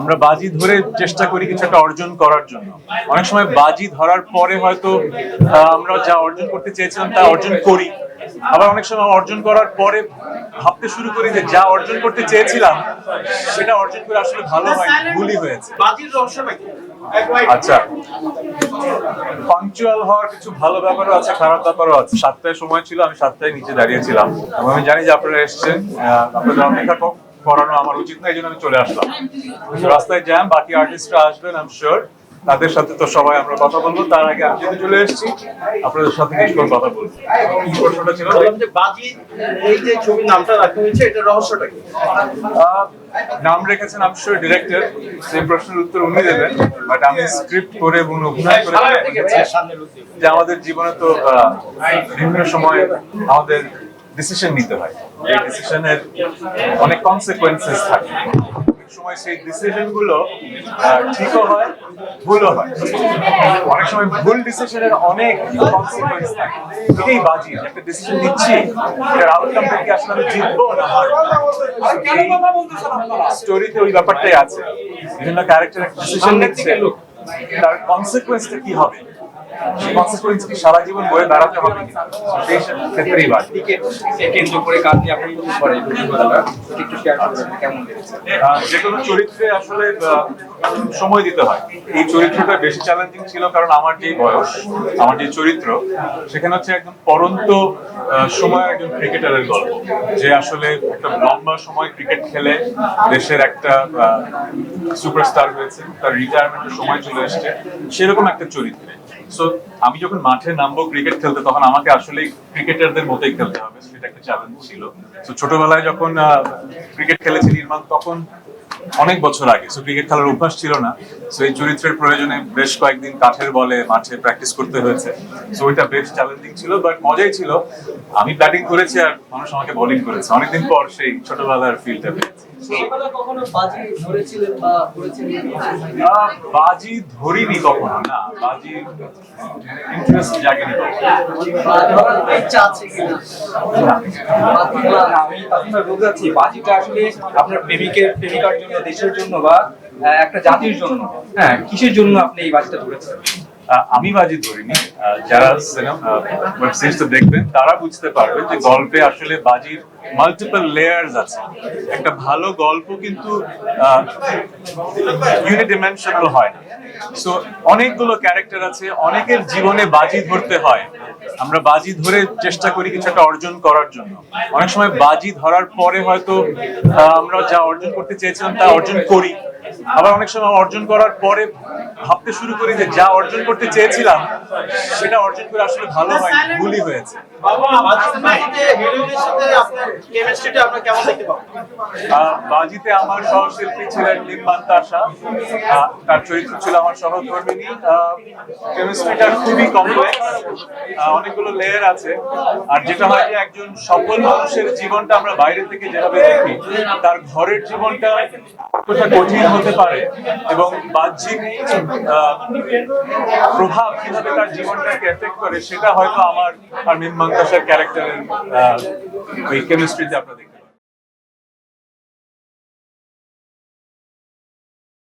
আমরা বাজি ধরে চেষ্টা করি কিছু একটা অর্জন করার জন্য। অনেক সময় বাজি ধরার পরে হয়তো আমরা যা অর্জন করতে চেয়েছিলাম তা অর্জন করি। আবার অনেক সময় অর্জন করার পরে ভাবতে শুরু করি যে যা অর্জন করতে চেয়েছিলাম সেটা অর্জন করে আসলে ভালো হয় ভুলই হয়েছে। আচ্ছা। পাংচুয়াল হওয়ার কিছু ভালো ব্যাপারও আছে খারাপ ব্যাপারও আছে। সাতটায় সময় ছিল আমি সাতটায় নিচে দাঁড়িয়েছিলাম। এবং আমি জানি যে আপনারা এসেছেন আপনাদের অপেক্ষা করানো আমার উচিত না এই জন্য আমি চলে আসলাম। রাস্তায় জ্যাম বাকি আর্টিস্টরা আসবেন আম শিওর তাদের সাথে তো সবাই আমরা কথা বলব। তার আগে আমি যেহেতু চলে এসেছি আপনাদের সাথে কিছুক্ষণ কথা বলব। প্রশ্নটা ছিল যে বাজি এই যে ছবির নামটা রাখা হয়েছে এটা রহস্যটা কি? নাম রেখেছেন আমি শিওর ডিরেক্টর সেই প্রশ্নের উত্তর উনি দেবেন। বাট আমি স্ক্রিপ্ট করে এবং অভিনয় করে যে আমাদের জীবনে তো বিভিন্ন সময় আমাদের ডিসিশন নিতে হয়। এই ডিসিশনের অনেক কনসিকুয়েন্সেস থাকে। সময় সেই ডিসিশনগুলো ঠিকও হয় ভুলও হয়। অনেক সময় ভুল ডিসিশনের অনেক কনসিকুয়েন্স থাকে। এটাই বাজি। একটা ডিসিশন নিচ্ছি এটার আউটকামটা কি আসলে আমি জিতবো না স্টোরিতে ওই ব্যাপারটাই আছে। বিভিন্ন ক্যারেক্টার একটা ডিসিশন নিচ্ছে। তার কনসিকুয়েন্সটা কি হবে? সেই কি সারা জীবন বয়ে বেড়াতে হবে কিনা সেই ক্ষেত্রেই বাজি কেন্দ্র করে কাজ নিয়ে আপনি করে একটু শেয়ার করছেন কেমন যে কোনো চরিত্রে আসলে সময় দিতে হয়। এই চরিত্রটা বেশি চ্যালেঞ্জিং ছিল কারণ আমার যে বয়স আমার যে চরিত্র সেখানে হচ্ছে একদম পরন্ত সময় একজন ক্রিকেটারের গল্প। যে আসলে একটা লম্বা সময় ক্রিকেট খেলে দেশের একটা সুপারস্টার হয়েছে তার রিটায়ারমেন্টের সময় চলে এসছে। সেরকম একটা চরিত্রে। সো আমি যখন মাঠে নামবো ক্রিকেট খেলতে, তখন আমাকে আসলে ক্রিকেটারদের মতোই খেলতে হবে। সেটা একটা চ্যালেঞ্জ ছিল। তো ছোটবেলায় যখন ক্রিকেট খেলেছি নির্মাণ, তখন অনেক বছর আগে সো ক্রিকেট খেলার অভ্যাস ছিল না। সো এই চরিত্রের প্রয়োজনে বেশ কয়েকদিন কাঠের বলে মাঠে প্র্যাকটিস করতে হয়েছে। সো ওইটা বেশ চ্যালেঞ্জিং ছিল বাট মজাই ছিল। আমি ব্যাটিং করেছি আর মানুষ আমাকে বোলিং করেছে। অনেকদিন পর সেই ছোটবেলার ফিলটা পেয়েছি। বাজি ধরিনি কখনো না বাজি ইন্টারেস্ট জাগেনি আমি আপনার বলতে চাচ্ছি বাজিটা আসলে আপনার প্রেমিকের প্রেমিকার জন্য দেশের জন্য বা একটা জাতির জন্য হ্যাঁ কিসের জন্য আপনি এই বাজিটা ধরেছেন? আমি বাজি ধরিনি। যারা সিনেমা সিরিজটা দেখবেন, তারা বুঝতে পারবে যে গল্পে আসলে বাজির মাল্টিপল লেয়ার্স আছে। একটা ভালো গল্প কিন্তু ইউনিডিমেনশনাল হয় না। সো অনেকগুলো ক্যারেক্টার আছে, অনেকের জীবনে বাজি ধরতে হয়। আমরা বাজি ধরে চেষ্টা করি কিছু একটা অর্জন করার জন্য। অনেক সময় বাজি ধরার পরে হয়তো আমরা যা অর্জন করতে চেয়েছিলাম তা অর্জন করি। আবার অনেক সময় অর্জন করার পরে ভাবতে শুরু করি যে যা অর্জন করতে চেয়েছিলাম, সেটা অর্জন করে আসলে ভালো হয়, ভুলই হয়েছে। বাজিতে আমার সহশিল্পী ছিলেন নির্মান্তা আশা তার চরিত্র ছিল আমার সহধর্মিনী। কেমিস্ট্রিটা খুবই কমপ্লেক্স অনেকগুলো লেয়ার আছে। আর যেটা হয় যে একজন সফল মানুষের জীবনটা আমরা বাইরে থেকে যেভাবে দেখি, তার ঘরের জীবনটা কতটা কঠিন হতে পারে এবং বাহ্যিক প্রভাব কীভাবে তার জীবনটাকে এফেক্ট করে, সেটা হয়তো আমার আর মিম ক্যারেক্টারের ওই কেমিস্ট্রিতে আপনারা দেখতে